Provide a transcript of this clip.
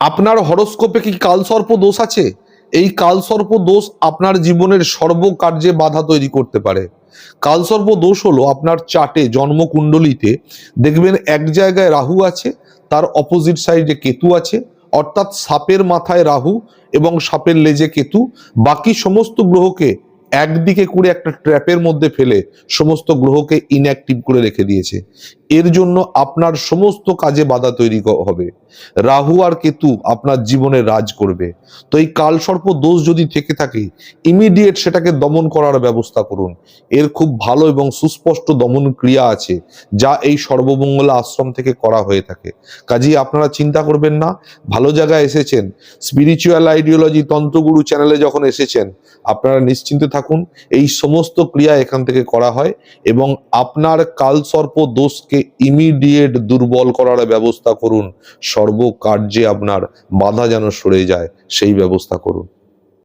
আপনার হরস্কোপে কি কালসর্প দোষ আছে? এই কালসর্প দোষ আপনার জীবনের সর্বকার্যে বাধা তৈরি করতে পারে। কালসর্প দোষ হলো আপনার চাটে, জন্মকুণ্ডলিতে দেখবেন এক জায়গায় রাহু আছে, তার অপোজিট সাইডে কেতু আছে, অর্থাৎ সাপের মাথায় রাহু এবং সাপের লেজে কেতু। বাকি সমস্ত গ্রহকে একদিকে করে একটা ট্র্যাপের মধ্যে ফেলে সমস্ত গ্রহকে ইনঅ্যাক্টিভ করে রেখে দিয়েছে। এর জন্য আপনার সমস্ত কাজে বাধা তৈরি হবে। রাহু আর কেতু আপনার জীবনে রাজ করবে। তো এই কালসর্প দোষ যদি থেকে থাকে ইমিডিয়েট সেটাকে দমন করার ব্যবস্থা করুন। এর খুব ভালো এবং সুস্পষ্ট দমন ক্রিয়া আছে, যা এই সর্বমঙ্গলা আশ্রম থেকে করা হয়ে থাকে। কাজেই আপনারা চিন্তা করবেন না, ভালো জায়গায় এসেছেন। স্পিরিচুয়াল আইডিওলজি তন্ত্রগুরু চ্যানেলে যখন এসেছেন, আপনারা নিশ্চিন্তে থাকুন। এই সমস্ত ক্রিয়া এখান থেকে করা হয় এবং আপনার কালসর্প দোষকে ইমিডিয়েট দুর্বল করার ব্যবস্থা করুন। সর্বকার্যে আপনার বাধা যেন সরে যায়, সেই ব্যবস্থা করুন।